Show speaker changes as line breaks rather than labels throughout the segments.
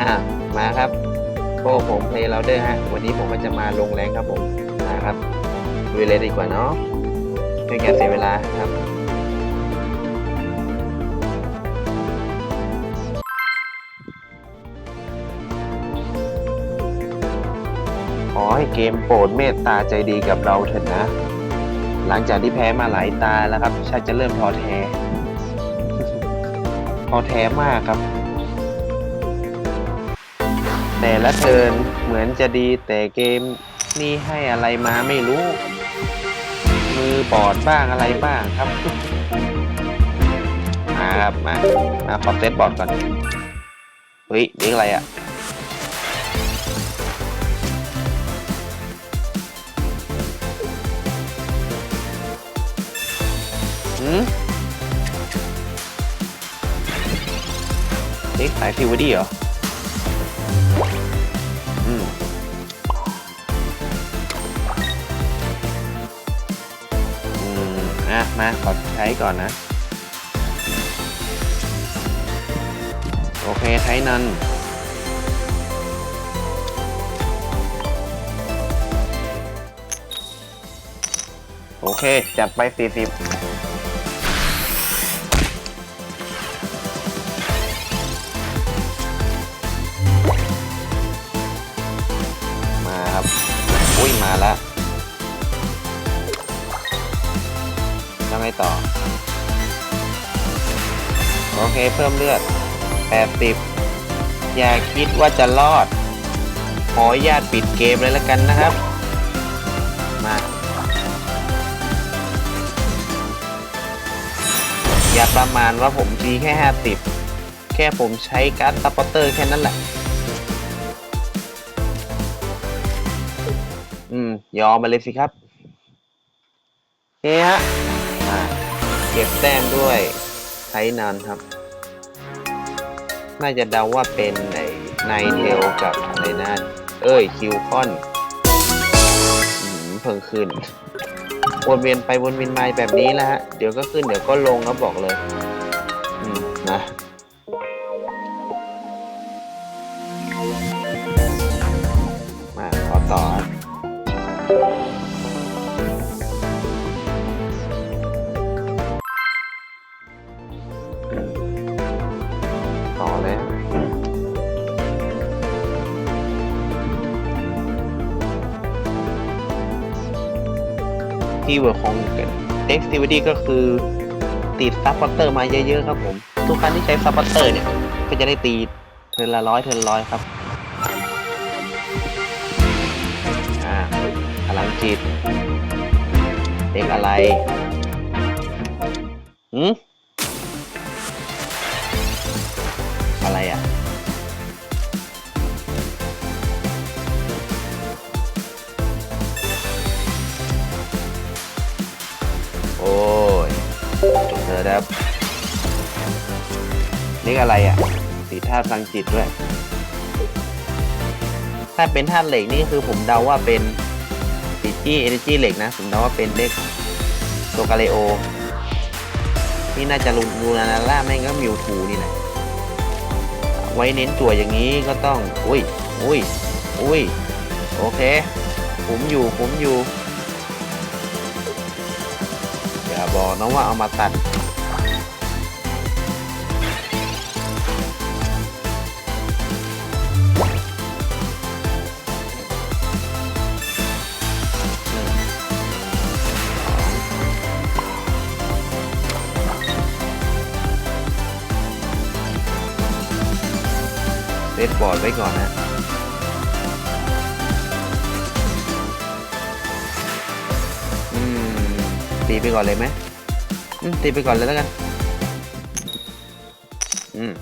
อ่ามาครับโอ้ผมเพลย์เราเดอร์ฮะ วันนี้ผมก็จะมาลงแรงครับผม มาครับดูเลยดีกว่าเนาะไม่การเสียเวลาครับขอให้เกมโปรดเมตตาใจดีกับเราเถิดนะ หลังจากที่แพ้มาหลายตาแล้วครับชักจะเริ่มท้อแท้ท้อแท้มากครับ แต่ละเทินเหมือนจะดีแต่เกมนี่ให้อะไรมาไม่รู้ มือบอดบ้างอะไรบ้างครับ มาครับ มา มาขอเซตบอร์ดก่อน เฮ้ยนี่อะไรอะหืมนี่สายฟิวดี้เหรอ มา ขอใช้ก่อนนะ โอเค ใช้นันโอเค จัดไป 40 เพิ่มเลือด 80 อย่าคิดว่าจะรอด ขอญาตปิดเกมเลยแล้วกันนะครับ มา อย่าประมาณว่าผมทีแค่ 50 แค่ผมใช้การ์ดซัพพอร์เตอร์แค่นั้นแหละ อืม ยอมมาเลยสิครับเฮ้ฮะเก็บแต้มด้วยไทนานครับ น่าจะเดาว่าเป็นไอ้ไนเทลกับอะไรนเอ้ยคิวคอนเพิ่งขึ้น วนเวียนไปวนเวียนมาแบบนี้แล้วฮะ เดี๋ยวก็ขึ้นเดี๋ยวก็ลงครับบอกเลย อืมนะมาขอต่อ ที่เวิร์ของ Dexterity ก็คือติดซับพอร์เตอร์มาเยอะๆครับผม ทุกครั้งที่ใช้ซับพอร์เตอร์เนี่ย ก็จะได้ตีเทินละร้อยเทินละร้อยครับอ่าพลังจิตเด็กอะไรหืม นี่อะไรอะสีธาตุพลังจิตด้วย ถ้าเป็นธาตุเหล็กนี่คือผมเดาว่าเป็นปิจี้เอเนจีเหล็กนะ ผมเดาว่าเป็นเลขตัวกาเลโอ นี่น่าจะลุงลูนานาร่าแม่งก็มิวทูนี่แหละไว้เน้นตัวอย่างนี้ก็ต้อง อุ้ย อุ้ย อุ้ย โอเค ผมอยู่ ผมอยู่ อย่าบอกนะว่าเอามาตัด ว้ก่อนนะอืมตีไปก่อนเลยไหมอืมตีไปก่อนเลยแล้วกันอืม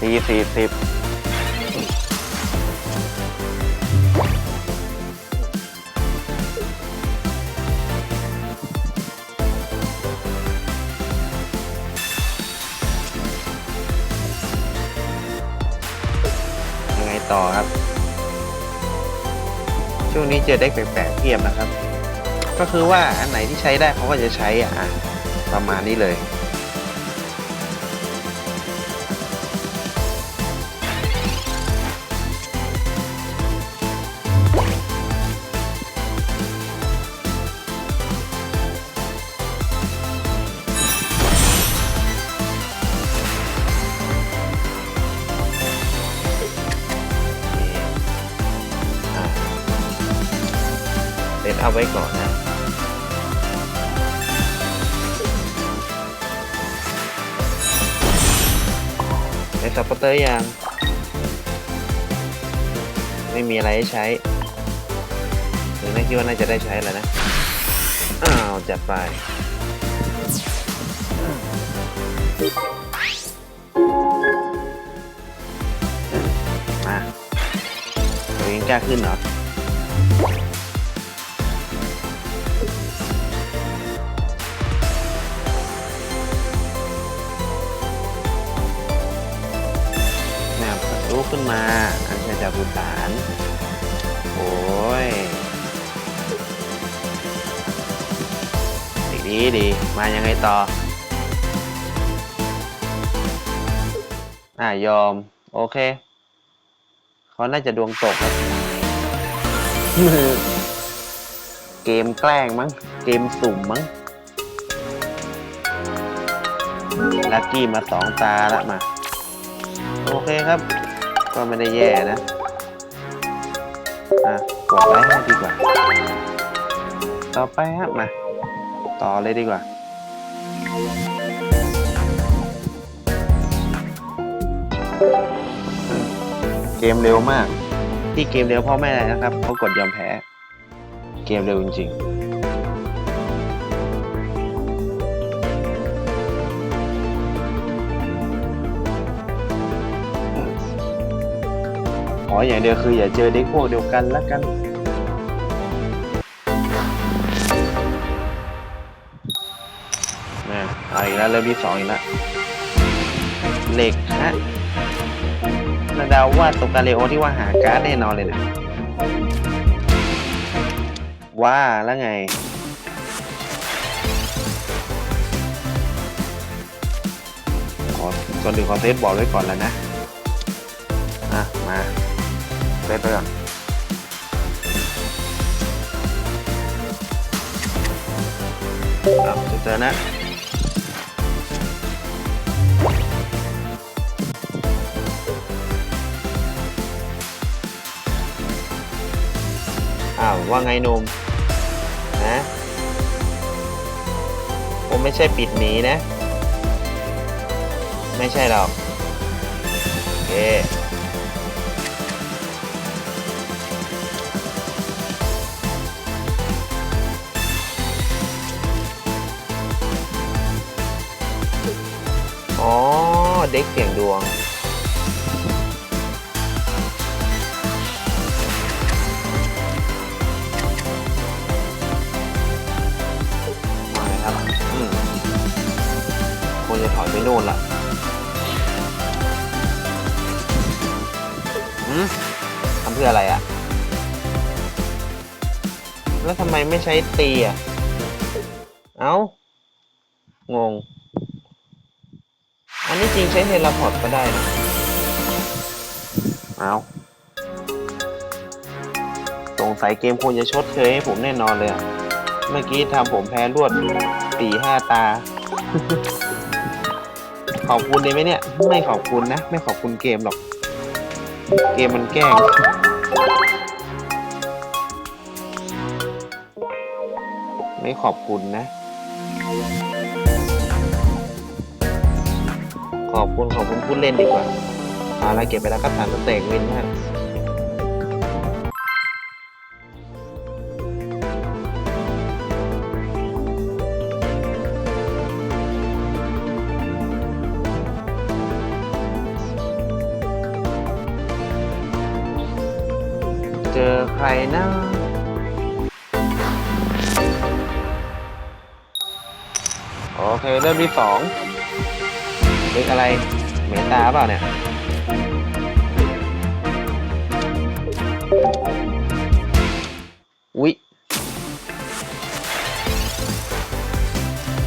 ตีสี่สิบ ช่วงนี้เจอเด็กแปลกๆเพียบนะครับ ก็คือว่าอันไหนที่ใช้ได้เขาก็จะใช้อะอะประมาณนี้เลย ในซัพพอร์เตอร์ยัง ไม่มีอะไรให้ใช้หรือไม่คิดว่าน่าจะได้ใช้แล้วนะ อ้าว จัดไปมาตัวเองกล้าขึ้นเหรอ มา อันเชิญจากบุตรานโอ้ยดีดีดีมายังไงต่อ อ่ายอม โอเค เขาน่าจะดวงตกแล้วเกมแกล้งมั้ง เกมสุ่มมั้ง ลักกี้มาสองตาละมา โอเคครับ ก็ไม่ได้แย่นะ อะกดไลค์ให้ดีกว่า ต่อไปครับมา ต่อเลยดีกว่า เกมเร็วมาก ที่เกมเร็วเพ่อแม่นะครับเขากดยอมแพ้ เกมเร็วจริงๆ ขออย่างเดียวคืออย่าเจอเด็กพวกเดียวกันล้วกัน นะเอาอีกแล้วเริ่มที่สองอีกแล้วเหล็กฮะนาดาวว่าตกกาเลโอที่ว่าหาการ์ดแน่นอนเลยนะว่าแล้วไง ขอก่อนอื่นขอเซตบอร์ดไว้ก่อนแล้วนะ ซตไปก่อนอะเจอนะอ้าวว่าไงหนุ่มนะผมไม่ใช่ปิดหนีนะ ไม่ใช่หรอก โอเค เด็กเสี่ยงดวง มาเลยครับอืมควรจะถอยไปโน่นละอืมทำเพื่ออะไรอะ่ะ แล้วทำไมไม่ใช้ตีอะ เอ้างง จริงใช้เทเลพอร์ตก็ได้นะเอาสงสัยเกมควรจะชดเชยให้ผมแน่นอนเลยอะเมื่อกี้ทำผมแพ้รวดสี่ห้าตา ขอบคุณได้ไหมเนี่ย ไม่ขอบคุณนะ ไม่ขอบคุณเกมหรอก เกมมันแกล้งไม่ขอบคุณนะ ขอบคุณขอบคุณผู้เล่นดีกว่าเอาละเก็บไปแล้วครับฐานสเต็กวินนะเจอใครนะโอเค เริ่มที่สอง เล็กอะไรเมตาเปล่าเนี่ยอุ๊ย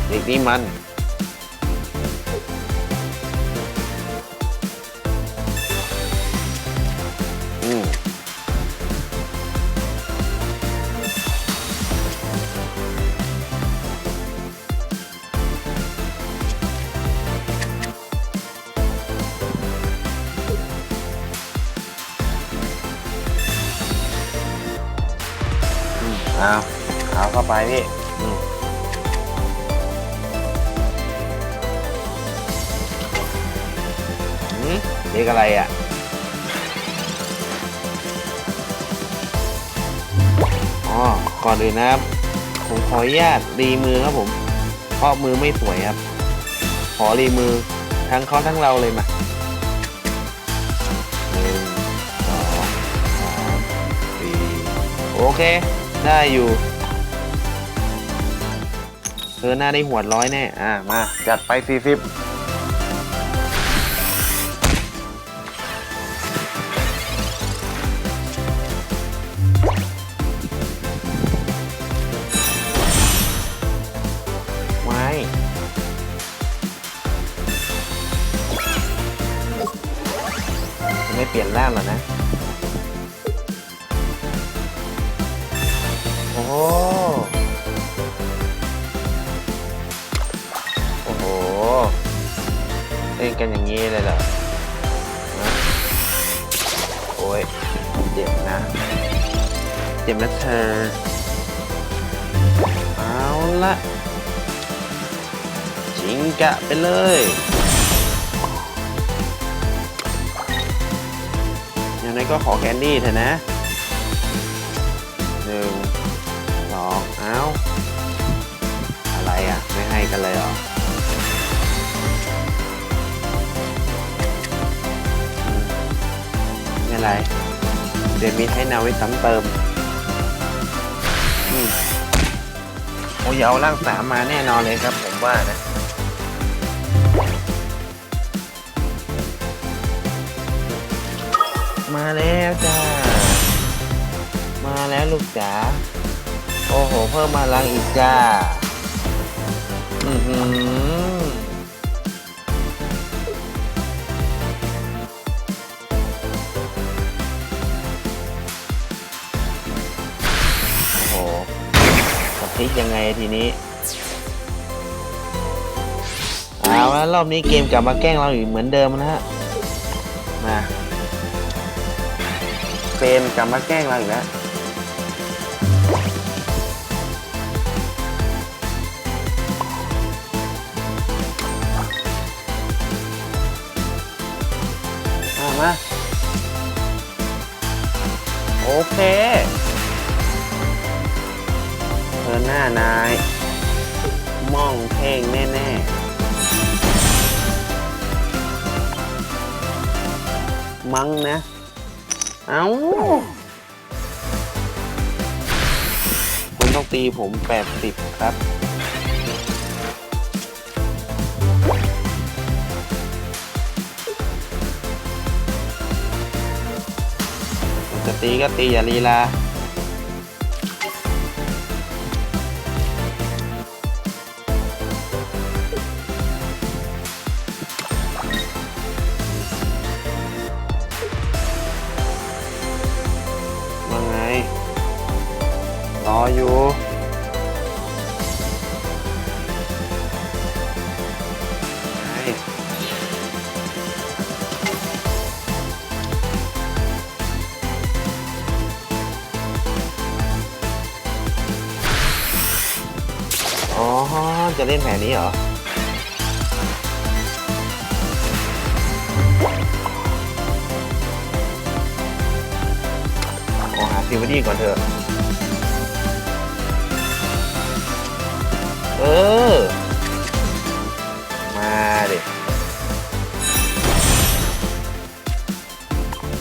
เด็กนี่มัน ไปพี่อืมหืมเรียกอะไรอะอ๋อก่อนอื่นนะครับ ผมขออนุญาตรีมือครับผม เพราะมือไม่สวยครับ ขอรีมือทั้งเขาทั้งเราเลยมาหนึ่งสองสามสี่โอเค ได้อยู่ เธอหน้าได้หัวร้อยแน่ อ่า มา จัดไปสี่สิบไม้จะไม่เปลี่ยนร่างหรอนะ เจ็บนะเอาละจิงกะไปเลย อย่างนั้นก็ขอแคนดี้เถอะนะหนึ่งสองเอาอะไรอะ ไม่ให้กันเลยเหรอไม่เป็นไร เดี๋ยวมีให้นาไว้ซ้ำเติม โอ้ยเอาล่างสามมาแน่นอนเลยครับผมว่านะมาแล้วจ้า มาแล้วลูกจ๋า โอ้โห เพิ่มมาลังอีกจ้า อือหือ ยังไงทีนี้เอาแล้วรอบนี้เกมกลับมาแกล้งเราอีกเหมือนเดิมนะฮะมาเฟรมกลับมาแกล้งเราอีกแล้วเอามาโอเค อหน้านาย ม่องเพ่งแน่ ๆ มั้งนะ เอาคุณต้องตีผม 80 ครับ จะตีก็ตีอย่าลีลา ออยู่ไงอ๋อ จะเล่นแผนนี้เหรอ ขอหาซิวดี้ก่อนเถอะ เออ มาดิ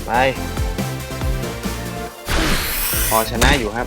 ไป พอชนะอยู่ครับ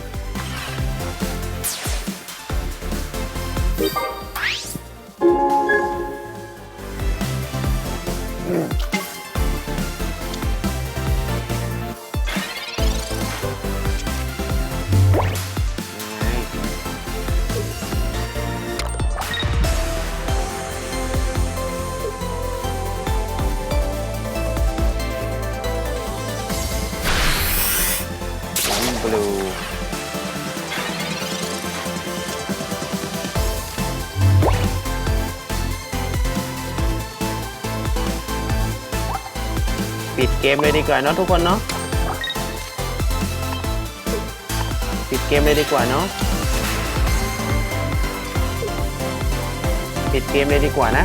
มเลยดีกว่าเนาะทุกคนเนาะปิดเกมเลยดีกว่าเนาะปิดเกมเลยดีกว่านะ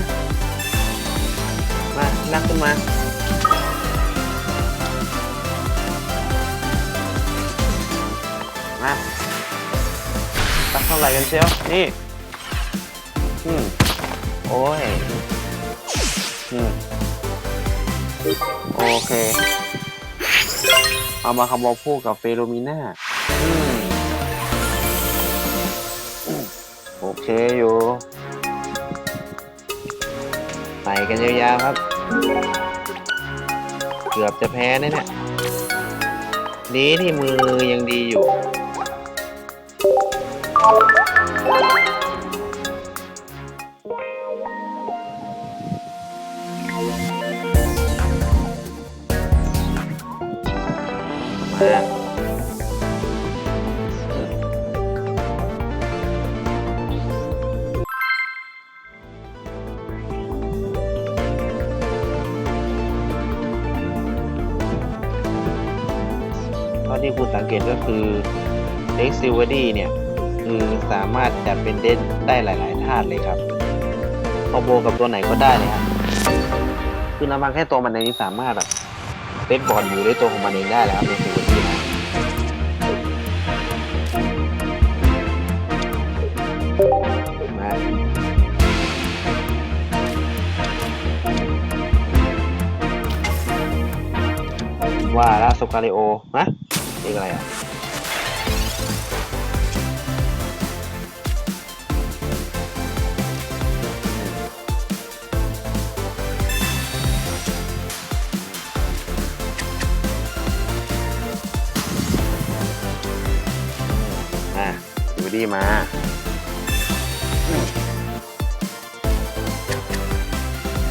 มาลากขึ้นมามาตักเท่าไหร่กันเชียวนี่อืมโอ้ยอืม โอเค เอามาคำบอกพูดกับเฟโรมีน่าโอเคอยู่ใส่กันยาวๆครับ เกือบจะแพ้นะเนี่ยดีที่มือยังดีอยู่ ที่คุณสังเกตก็คือเด็กซิลเวอรี่เนี่ยคือสามารถจัดเป็นเด่นได้หลาย ๆ ธาตุเลยครับพอโบกับตัวไหนก็ได้เลยครับคือน้ำมันแค่ตัวมันเองนี่สามารถแบบเล่นบอลอยู่ด้วยตัวของมันเองได้แล้วครับในซิลเวอรี่นะมาว่าแลวสกาเลโอนะ เรียกอะไรอะอะดูดีมา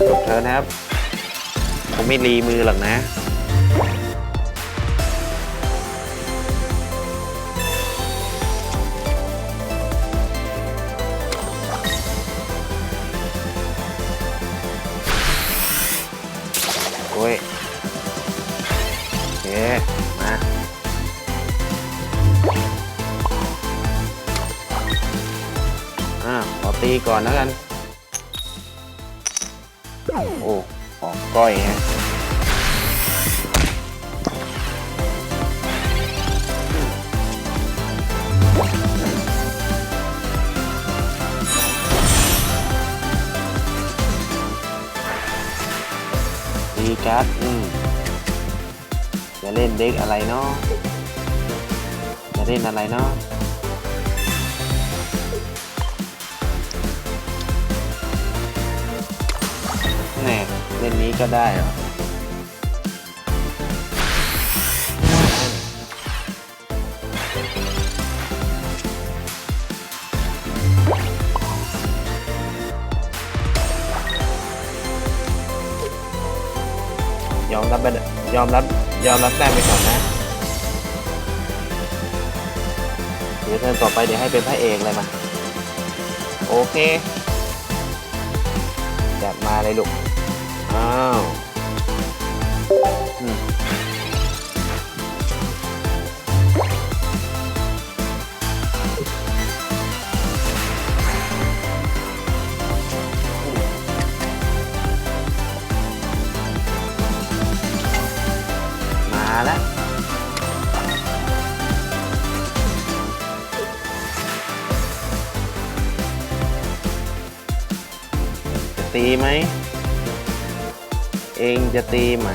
จบเธอนะครับ ผมไม่รีมือหรอกนะ กก้อยฮะตีการ์ดอืมจะเล่นเด็กอะไรเนาะจะเล่นอะไรเนาะ เล่นนี้ก็ได้เหรอยอมรับไปยอมรับยอมรับแต้มไปก่อนนะเดี๋ยวเทิร์นต่อไปเดี๋ยวให้เป็นพระเอกเลยมา โอเคจัดมาเลยลูก อ้าวมาแล้วตีไหม เองจะตีไหม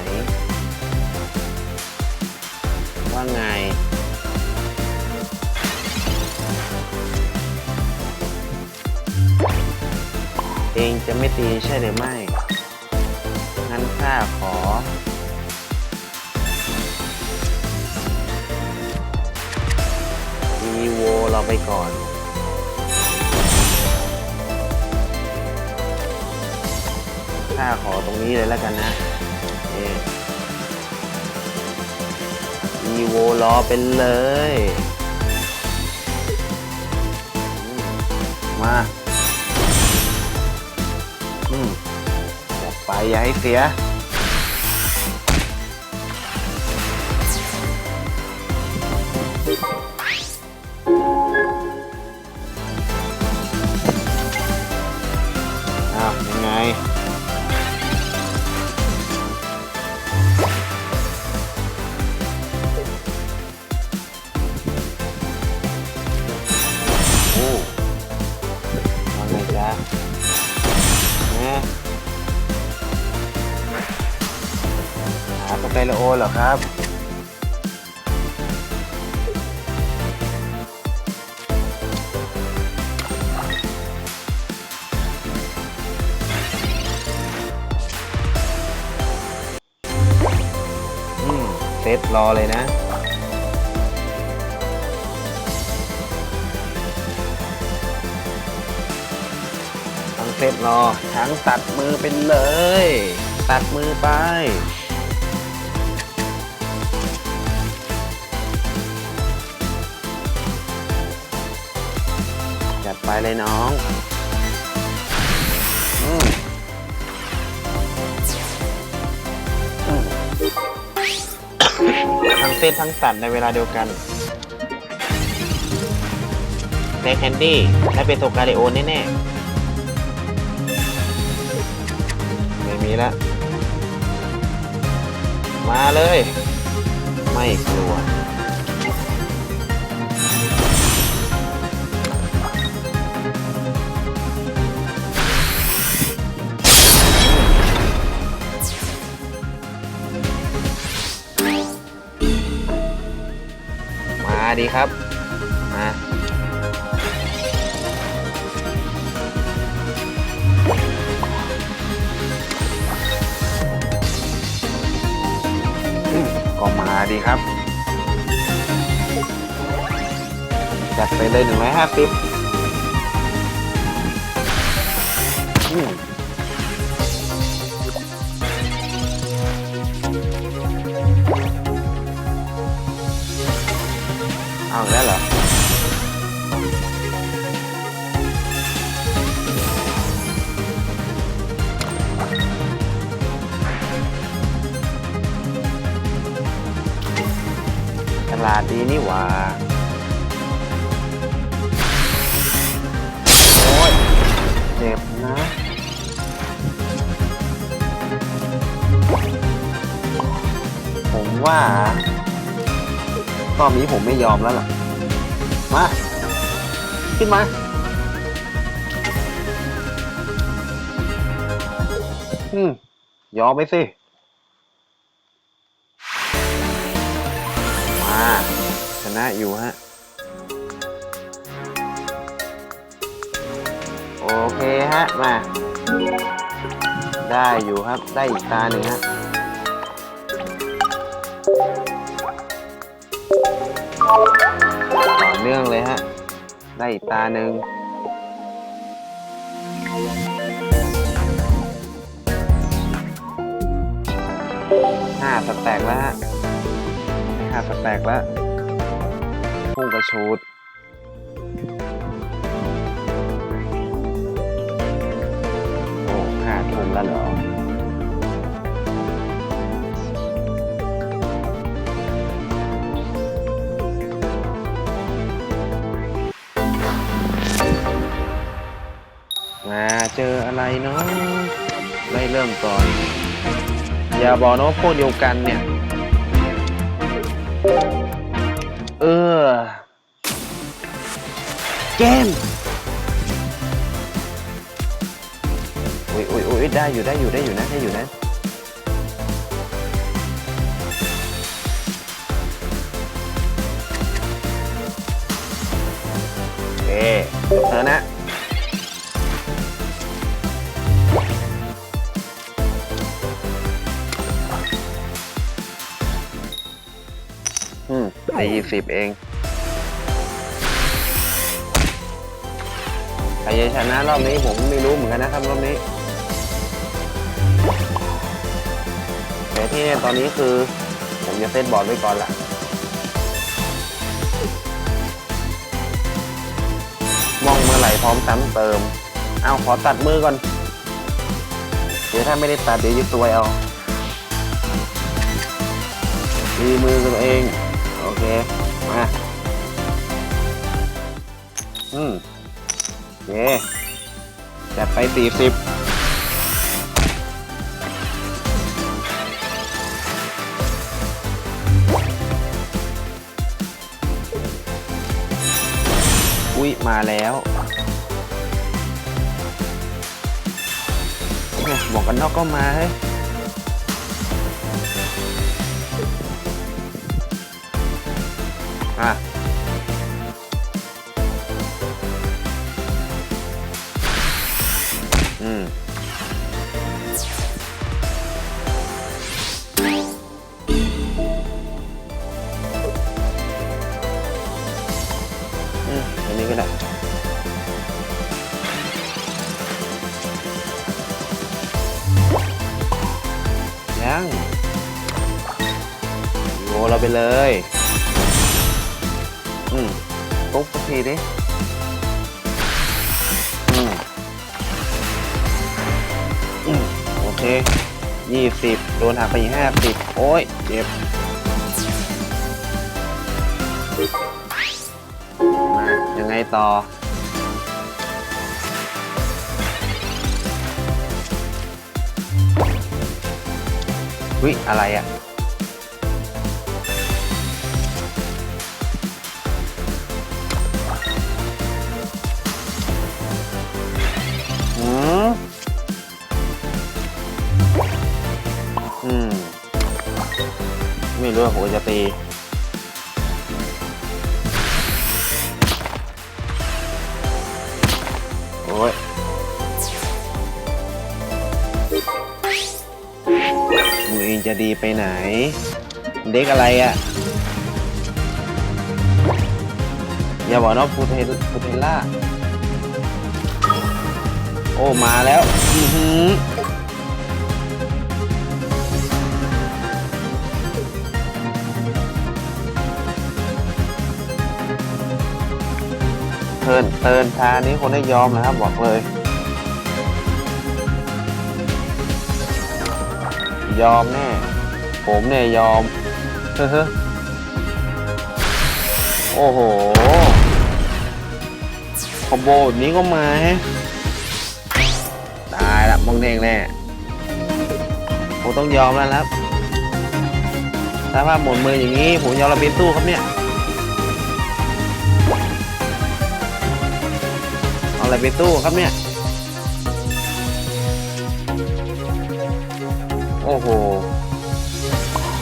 ว่าไง เองจะไม่ตีใช่หรือไม่ งั้นข้าขออีโวเราไปก่อน ข้าขอตรงนี้เลยแล้วกันนะนี่อีโวรอเป็นเลยมมาอืมจัดไปอย่าให้เสีย เหรอครับ อืม เซตรอเลยนะ ทั้งเซตรอทั้งตัดมือเป็นเลย ตัดมือไป จัดไปเลยน้องอืมทั้งเส้นทั้งตัดในเวลาเดียวกันแบ็คแคนดี้และเป็นโซกาเลโอแน่ๆ ไม่มีละมาเลย ไม่กลัว ดีครับ มาก็มาดีครับ จัดไปเลยหนึ่งร้อยห้าสิบ ลาดดีนี่หว่า โอ้ยเจ็บนะ ผมว่ารอบนี้ผมไม่ยอมแล้วล่ะ มา ขึ้นมา อืม ยอมไปสิ นะอยู่ฮะ โอเคฮะ มา ได้อยู่ครับ ได้อีกตาหนึ่งฮะ ต่อเนื่องเลยฮะ ได้อีกตาหนึ่งห้าสแต็กแล้วฮะห้าสแต็กแล้ว พุ่งกระชูดโอ้ห้าทุ่มแล้วเหรอมาเจออะไรเนาะได้เริ่มก่อน อย่าบอกนะว่าพวกเดียวกันเนี่ย เออ เกมอุ้ยอุ้ยอุ้ยได้อยู่ได้อยู่ได้อยู่นะได้อยู่นะเอ๊เธอนะอืมได้ยี่สิบเอง ใครจะชนะรอบนี้ผมไม่รู้เหมือนกันนะครับรอบนี้แต่ที่เนี่ยตอนนี้คือ ผมจะเซตบอร์ดไว้ก่อนละมองเมื่อไหร่พร้อมซ้ำเติม เอาขอตัดมือก่อน เดี๋ยวถ้าไม่ได้ตัดเดี๋ยวยึดตัวเอาดีมือตัวเอง โอเค มา อืม เคจัดไปสี่สิบอุ้ยมาแล้วหมวกกันนอกก็มาเฮ้ยอะ เลยอืมปุ๊บสักทีดิอืมอืมโอเคยี่สิบโดนหักไปอีกห้าสิบโอ้ยเจ็บมายังไงต่อวิอะไรอะ รู้ว่าผมจะตีโอ้ยมือเองจะดีไปไหน เด็กอะไรอะ่ะ อย่าบอกนะฟูเทลฟูเทลล่า โอ้ มาแล้ว อือหือ เทินเทินทานี้คนได้ยอมนะครับ บอกเลย ยอมแน่ ผมเนี่ยยอม เฮ้อโอ้โห คอมโบแบบนี้ก็มาฮะตายละมองเด้งแน่ผมต้องยอมแล้วครับถ้าภาพหมุนมืออย่างนี้ ผมยอมระเบิดตู้ครับเนี่ย อะไรไปตู้ครับเนี่ย โอ้โห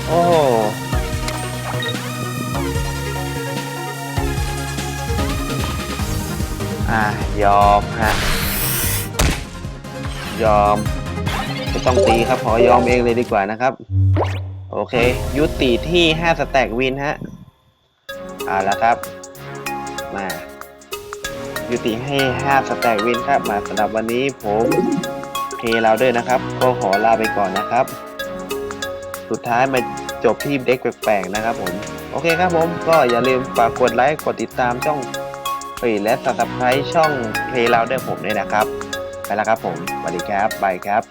โอ้โห อะ ยอมฮะ ยอม ไม่ต้องตีครับ ขอยอมเองเลยดีกว่านะครับ โอเค ยุติที่ 5 สแต็กวินฮะเอาแล้วครับ ยุติให้ 5 สแต็กวินครับมาสำหรับวันนี้ผมเคเราด้วยนะครับ ก็ขอลาไปก่อนนะครับ สุดท้ายมาจบที่เด็กแปลกๆนะครับผม โอเคครับผมก็อย่าลืมฝากกดไลค์กดติดตามช่องเฮ้และ subscribe ช่องเพลเราด้วยผมด้วยนะครับ ไปแล้วครับผมสวัสดีครับบายครับ